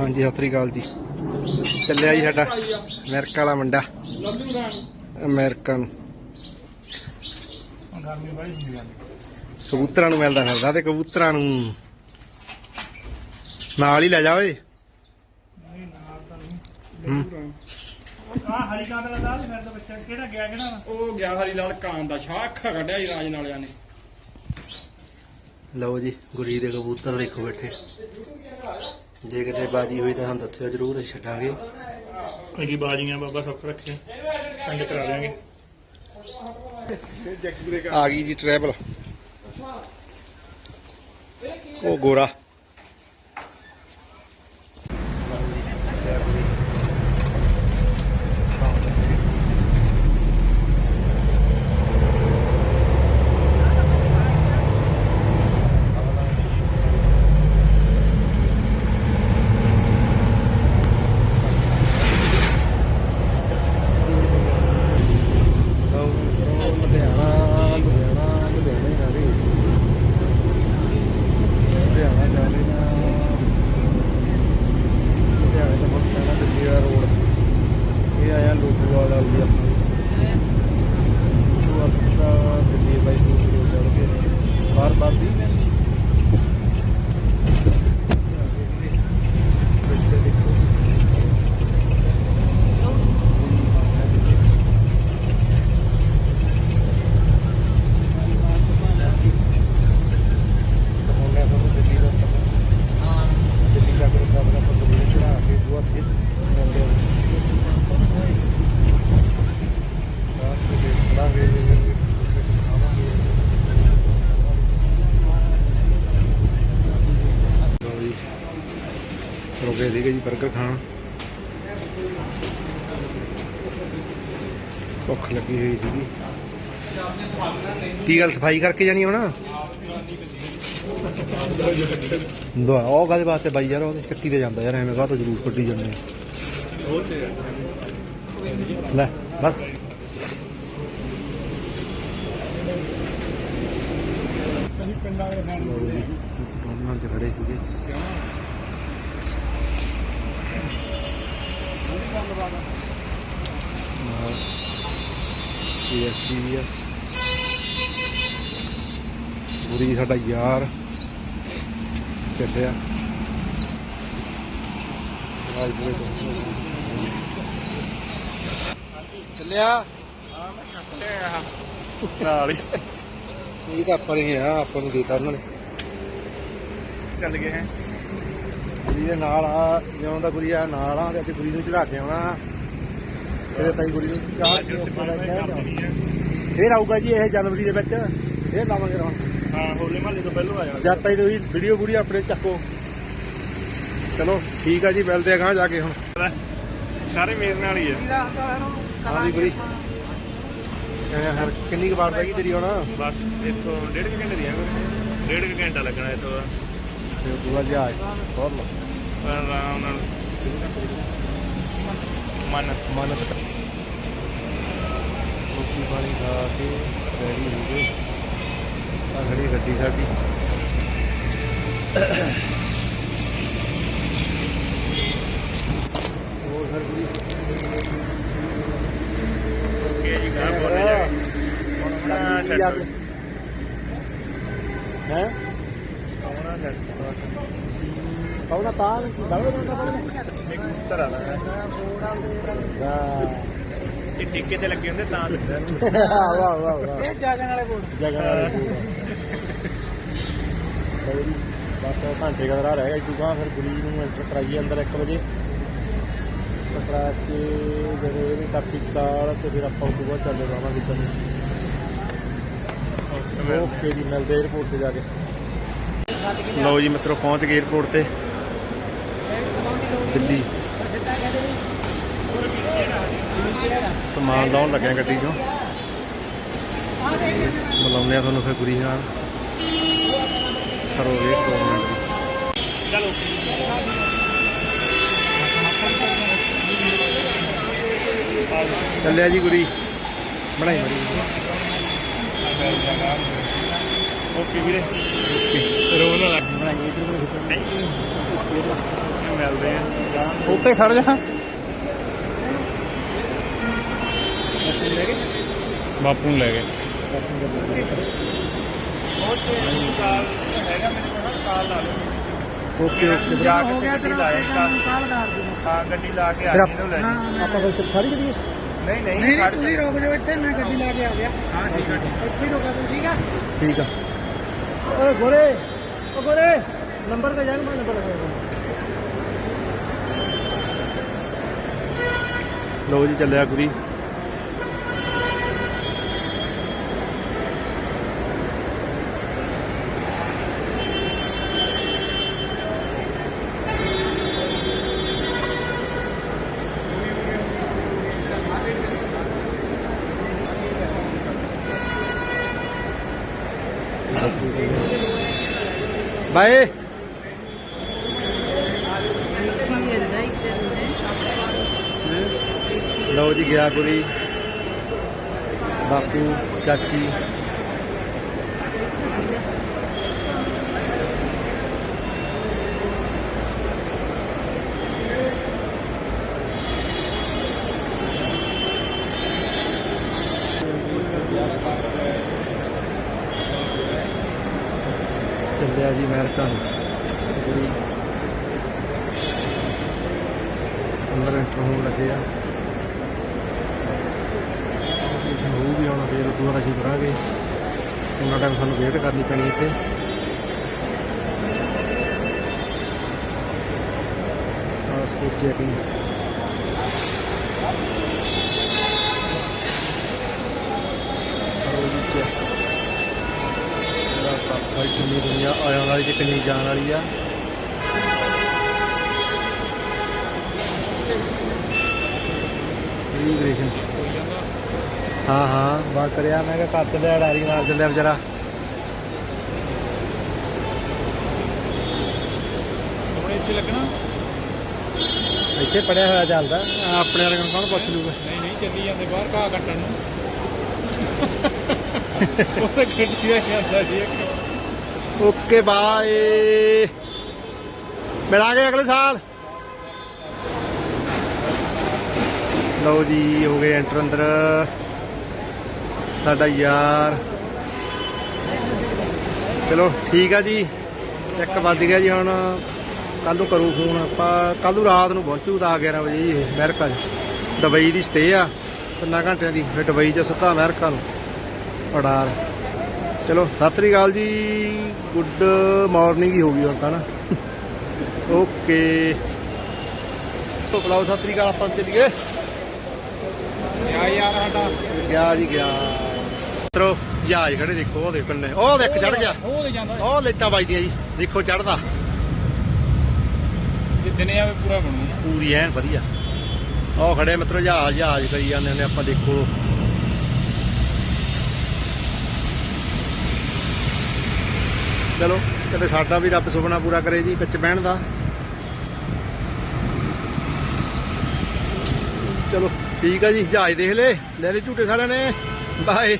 ਹਾਂਜੀ ਸਤਿ ਸ੍ਰੀ ਅਕਾਲ ਜੀ। ਚੱਲਿਆ ਜੀ ਸਾਡਾ ਅਮਰੀਕਾ ਵਾਲਾ ਮੁੰਡਾ। ਲੱਲੂ ਰਾਣ ਅਮਰੀਕਾ ਨੂੰ ਗਰਮੀ ਬੜੀ ਹੁੰਦੀ ਆ ਕਬੂਤਰਾਂ ਨੂੰ ਮਿਲਦਾ ਫਿਰਦਾ ਤੇ ਕਬੂਤਰਾਂ ਨੂੰ। ਨਾਲ ਹੀ ਲੈ ਜਾ ਓਏ। ਨਹੀਂ ਨਾਲ ਤਾਂ ਹੂੰ। ਨਹੀਂ ਆ ਹਰੀ ਕਾਂਦ ਦਾ ਦਾਲ ਫਿਰ ਤਾਂ ਬੱਚਾ ਕਿਹੜਾ ਗਿਆ ਕਿਹੜਾ ਉਹ ਗਿਆ ਹਰੀ ਲਾਲ ਕਾਂ ਦਾ ਸ਼ਾਹ ਅੱਖਾਂ ਕੱਢਿਆ ਸੀ ਰਾਜ ਨਾਲਿਆਂ ਨੇ। ਲਓ ਜੀ ਗੁਰੀ ਦੇ ਕਬੂਤਰ ਦੇਖੋ ਬੈਠੇ। ਜੇ ਕਿਤੇ ਬਾਜੀ ਹੋਈ ਤਾਂ ਸਾਨੂੰ ਦੱਸਿਓ ਜਰੂਰ ਅਸੀਂ ਛੱਡਾਂਗੇ। ਅਜੀ ਬਾਜੀਆਂ ਬਾਬਾ ਸੁੱਖ ਰੱਖੇ ਕੰਡ ਕਰਾ ਦੇਾਂਗੇ ਆ ਗਈ ਜੀ ਟਰੈਵਲ ਉਹ ਗੋਰਾ ਲੁਧਿਆਣਾ ਲੁਧਿਆਣਾ ਲੁਧਿਆਣੇ ਜਾ ਰਹੇ ਲੁਧਿਆਣਾ ਜਾ ਰਹੇ ਨਾ ਲੁਧਿਆਣੇ ਤੋਂ ਬਹੁਤ ਸਾਰਾ ਦਿੱਲੀ ਦਾ ਰੋਡ ਇਹ ਆਇਆ ਲੋਕਵਾਲ ਵਾਲੀ ਦੀ ਆਪਣੀ ਉਹ ਆਪਣਾ ਦਿੱਲੀ ਬਾਈ ਦੂਸਰੀ ਰੋਡ ਚੜ ਕੇ ਬਾਰ ਬਾਰ ਦੀ ਬੱਚੇ ਦੇਖੋ ਦਿਖਾਉਂਦਾ ਤੁਹਾਨੂੰ ਦਿੱਲੀ ਦਾ ਸਮਾਂ ਦਿੱਲੀ ਦਾ ਕੋਈ ਕੰਮ ਨਾ ਪਤਾ ਨਹੀਂ ਚੜਾ ਕੇ ਦੁਆ ਫਿਰ ਜਾਂਦੇ ਰਾਤ ਦੇ ਦੇਖਣਾ ਵੇ ਜੇ ਖਾਵਾਂਗੇ ਲਓ ਜੀ ਰੋਕੇ ਸੀਗੇ ਜੀ 버ਗਰ ਖਾਣ। ਭੁੱਖ ਲੱਗੀ ਹੋਈ ਸੀਗੀ। ਕੀ ਗੱਲ ਸਫ਼ਾਈ ਕਰਕੇ ਜਾਣੀ ਹੁਣ? ਦੁਆ ਉਹ ਕਾਦੇ ਵਾਸਤੇ ਬਾਈ ਯਾਰ ਉਹਦੇ ਚੱਕੀ ਤੇ ਜਾਂਦਾ ਯਾਰ ਐਵੇਂ ਕਾਹ ਤੋਂ ਜਲੂਸ ਕੱਢੀ ਜਾਂਦੇ ਲੈ ਬਸ। ਪਿੰਡਾਂ ਦੇ ਚ ਖੜੇ ਸੀਗੇ। ਨਾਲ ਪੀਐਸਸੀ ਵੀ ਆ ਪੂਰੀ ਸਾਡਾ ਯਾਰ ਚੱਲਿਆ ਚੱਲਿਆ। ਨਾਲ ਹੀ। ਇਹ ਤਾਂ ਆਪਾਂ ਨੇ ਆ ਆਪਾਂ ਨੂੰ ਦੇਤਾ ਉਹਨਾਂ ਨੇ। ਚੱਲ ਗਏ ਹੈ। ਗੁਰੀ ਦੇ ਨਾਲ ਆ ਜਿਉਂ ਦਾ ਗੁਰੀ ਆ ਨਾਲ ਆ ਤੇ ਅੱਜ ਗੁਰੀ ਨੂੰ ਚੜਾ ਕੇ ਆਉਣਾ। ਤੇਰੇ ਤਾਈ ਗੁਰੀ ਨੂੰ ਚਾਹ ਕੇ ਉੱਪਰ ਲੈ ਕੇ ਆਉਣਾ। ਫੇਰ ਆਊਗਾ ਜੀ ਇਹ ਜਨਵਰੀ ਦੇ ਵਿੱਚ ਫੇਰ ਲਾਵਾਂਗੇ ਰੌਣ ਹਾਂ ਹੋਲੇ ਮਹੱਲੇ ਤੋਂ ਪਹਿਲਾਂ ਆ ਜਾਣਾ। ਜਦ ਤਾਈ ਤੁਸੀਂ ਵੀਡੀਓ ਬੁੜੀ ਆਪਣੇ ਚੱਕੋ। ਚਲੋ ਠੀਕ ਆ ਜੀ ਮਿਲਦੇ ਆ ਗਾਂ ਜਾ ਕੇ ਹੁਣ। ਸਾਰੇ ਮੇਰੇ ਨਾਲ ਹੀ ਆ। ਹਾਂ ਜੀ ਗੁਰੀ ਐਂ ਹਰ ਕਿੰਨੀ ਕੁ ਵਾਰ ਪੈ ਗਈ ਤੇਰੀ ਹੁਣ? ਬਸ ਇੱਥੋਂ ਡੇਢ ਕੁ ਘੰਟੇ ਦੀ ਆ। ਡੇਢ ਕੁ ਘੰਟਾ ਲੱਗਣਾ ਇੱਥੋਂ। ਤੇ ਦੂਆ ਜਾ ਬਹੁਤ ਲਾ ਆਰਾਮ ਨਾਲ ਮਨ ਮਨ ਰੋਟੀ ਪਾਣੀ ਖਾ ਕੇ ਰੈਡੀ ਹੋ ਗਏ। ਆ ਖੜੀ ਗੱਡੀ ਸਾਡੀ। ਹੋਰ ਸਰ ਜੀ? ਓਕੇ ਜੀ ਗਾਂ ਬੋਲੇ ਜਾ ਕੇ। ਹੈ ਆਉਣਾ ਜੱਟ అవునా తానికి ਇਹ ਟਿੱਕੇ ਤੇ ਲੱਗੇ ਹੁੰਦੇ ਤਾਂ ਲੱਗਦਾ ਆਵਾ ਆਵਾ ਆਵਾ ਇਹ ਜਾਗਣ ਵਾਲੇ ਕੋਲ ਜਗਨ ਵਾਲੇ ਕੋਲ ਬਸ ਘੰਟੇ ਦਾ ਰਾਹ ਰਹਿ ਗਿਆ ਤੂੰ ਬਾਹਰ ਫਿਰ ਗੁਲੀ ਨੂੰ ਐਂਟਰ ਕਰਾਈਏ ਅੰਦਰ 1 ਵਜੇ। ਕਰਾ ਕੇ ਜਦੋਂ ਇਹ ਕਾਪੀ ਕਾਲ ਤੇ ਫਿਰ ਆਪਾਂ ਉਦੋਂ ਬਾਅਦ ਚੱਲੇ ਜਾਵਾਂਗੇ ਕਿਤੇ ਓਕੇ ਜੀ। ਮਿਲਦੇ 에어ਪੋਰਟ ਤੇ ਜਾ ਕੇ। ਲਓ ਜੀ ਮਤਲਬ ਪਹੁੰਚ ਗਏ 에어ਪੋਰਟ ਤੇ। ਦਿੱਲੀ। ਸਮਾਨ ਲਾਉਣ ਲੱਗਿਆ ਗੱਡੀ ਚੋਂ। ਮਿਲਾਉਂਦੇ ਆ ਤੁਹਾਨੂੰ ਫਿਰ ਗੁਰੀ ਨਾਲ ਕਰੋ ਵੇਟ ਮਿੰਟ। ਚਲੋ ਚੱਲਿਆ ਜੀ ਗੁਰੀ। ਬਣਾਈ ਮੜੀ ਓਕੇ ਵੀਰੇ। ਰੋ ਨਾ ਲੱਗ ਬਣਾਈ ਇਧਰ ਯੂ ਨੂੰ ਮਿਲਦੇ ਆ। ਉੱਤੇ ਖੜ ਜਾ। ਬਾਪੂ ਨੂੰ ਲੈ ਗਏ ਉਹ ਤੇ ਕਾਲ ਹੈਗਾ ਮੇਰੇ ਕੋਲ ਕਾਲ ਲਾ ਲਓ। Okay okay. ਜਾ ਕੇ ਗੱਡੀ ਲਾਇਆ ਕਾਲ ਕਾਲ ਕਰ ਦੂੰ ਹਾਂ ਗੱਡੀ ਲਾ ਕੇ ਆ ਫਿਰ ਜੀ ਨੂੰ ਲੈ ਜੀ ਆਪਾਂ ਕੋਲ ਸਾਰੀ ਕਰੀਏ ਨਹੀਂ ਨਹੀਂ ਨਹੀਂ ਖੜ ਤੁਸੀਂ ਰੁਕ ਜਾਓ ਇੱਥੇ ਮੈਂ ਗੱਡੀ ਲੈ ਕੇ ਆ ਗਿਆ। ਹਾਂ ਠੀਕ ਆ ਠੀਕ ਇੱਥੇ ਹੀ ਰੁਕਾ ਤੂੰ ਠੀਕ ਆ? ਠੀਕ ਆ। ਓਏ ਗੋਰੇ ਓ ਗੋਰੇ ਨੰਬਰ ਤੇ ਜਾਣ ਮੈਂ ਨੰਬਰ ਲਗਾਉਂਦਾ ਲੋ ਜੀ ਚੱਲਿਆ ਗੁਰੀ ਬਾਏ ਲਓ ਜੀ ਗਿਆ ਗੁਰੀ। ਬਾਪੂ ਚਾਚੀ। ਚੱਲਿਆ ਜੀ ਅਮਰੀਕਾ ਨੂੰ। ਗੁਰੀ। ਅੰਦਰ ਐਂਟਰ ਹੋਣ ਲੱਗੇ ਆ ਉਹ ਵੀ ਆਉਣਾ ਅਸੀਂ ਕਰਾਂਗੇ ਉਹਨਾਂ ਟਾਈਮ ਸਾਨੂੰ ਵੇਟ ਕਰਨੀ ਪੈਣੀ ਇੱਥੇ। ਪਾਸਪੋਰਟ ਚੈਕਿੰਗ ਕਿੰਨੀ ਦੁਨੀਆ ਆਉਣ ਵਾਲੀ ਤੇ ਕਿੰਨੀ ਜਾਣ ਵਾਲੀ ਆ। ਇਮੀਗ੍ਰੇਸ਼ਨ ਹਾਂ ਹਾਂ। ਬਾਤ ਕਰਿਆ ਮੈਂ ਕਿਹਾ ਤੇ ਲੈ ਡਾਰੀ ਮਾਰ ਚੱਲਿਆ ਵਿਚਾਰਾ। ਆਪਣੇ ਇੱਥੇ ਲੱਗਣਾ? ਇੱਥੇ ਪੜਿਆ ਹੋਇਆ ਚੱਲਦਾ। ਆਪਣੇ ਵਰਗੇ ਨੂੰ ਕੌਣ ਪੁੱਛ ਲੂਗਾ ਨਹੀਂ ਨਹੀਂ ਚੱਲੀ ਜਾਂਦੇ ਬਾਹਰ ਘਾਹ ਕੱਟਣ ਨੂੰ। ਉਹ ਤਾਂ ਗੱਡੀ ਆ ਜਾਂਦਾ ਜੀ ਇੱਕ। Okay bye. ਮਿਲਾਂਗੇ ਅਗਲੇ ਸਾਲ। ਲਓ ਜੀ ਹੋ ਗਏ ਐਂਟਰ ਅੰਦਰ। ਸਾਡਾ ਯਾਰ। ਚਲੋ ਠੀਕ ਆ ਜੀ। ਇੱਕ ਵੱਜ ਗਿਆ ਜੀ ਹੁਣ। ਕੱਲ ਨੂੰ ਕਰੂ ਫੋਨ ਆਪਾਂ। ਕੱਲ ਨੂੰ ਰਾਤ ਨੂੰ ਪਹੁੰਚੂ ਤਾਂ 11 ਵਜੇ ਜੀ ਇਹ ਅਮਰੀਕਾ 'ਚ। ਦੁਬਈ ਦੀ ਸਟੇ ਆ। ਤਿੰਨਾਂ ਘੰਟਿਆਂ ਦੀ। ਫਿਰ ਦੁਬਈ 'ਚ ਸਿੱਧਾ ਅਮਰੀਕਾ ਨੂੰ। ਅਡਾਰ ਚਲੋ ਸਤਿ ਸ੍ਰੀ ਅਕਾਲ ਜੀ। ਗੁੱਡ ਮਾਰਨਿੰਗ ਹੀ ਹੋ ਗਈ ਹੁਣ ਤਾਂ ਨਾ। ਓਕੇ ਤੋ ਬੁਲਾਓ ਸਤਿ ਸ੍ਰੀ ਅਕਾਲ ਆਪਾਂ ਚੱਲੀਏ। ਯਾ ਯਾਰ ਸਾਡਾ। ਗਿਆ ਜੀ ਗਿਆ। ਮਿੱਤਰੋ ਜਹਾਜ਼ ਖੜੇ ਦੇਖੋ ਉਹ ਦੇਖੋ ਨੇ ਉਹ ਦੇਖ ਚੜ ਗਿਆ। ਉਹ ਤੇ ਜਾਂਦਾ ਉਹ ਲੇਟਾਂ ਵੱਜਦੀਆਂ ਜੀ ਦੇਖੋ ਚੜਦਾ ਜਿੱਦਨੇ ਆਵੇ ਪੂਰਾ ਬਣੂ। ਪੂਰੀ ਐਨ ਵਧੀਆ। ਉਹ ਖੜੇ ਮਿੱਤਰੋ ਜਹਾਜ਼ ਜਹਾਜ਼ ਕਰੀ ਜਾਂਦੇ ਨੇ ਆਪਾਂ ਦੇਖੋ। ਚਲੋ ਕਦੇ ਸਾਡਾ ਵੀ ਰੱਬ ਸੁਪਨਾ ਪੂਰਾ ਕਰੇ ਜੀ ਵਿੱਚ ਬਹਿਣ ਦਾ। ਚਲੋ ਠੀਕ ਆ ਜੀ ਜਹਾਜ਼ ਦੇਖ ਲੈ ਲੈ ਲੈ ਝੂਟੇ ਸਾਰਿਆਂ ਨੇ। ਬਾਏ।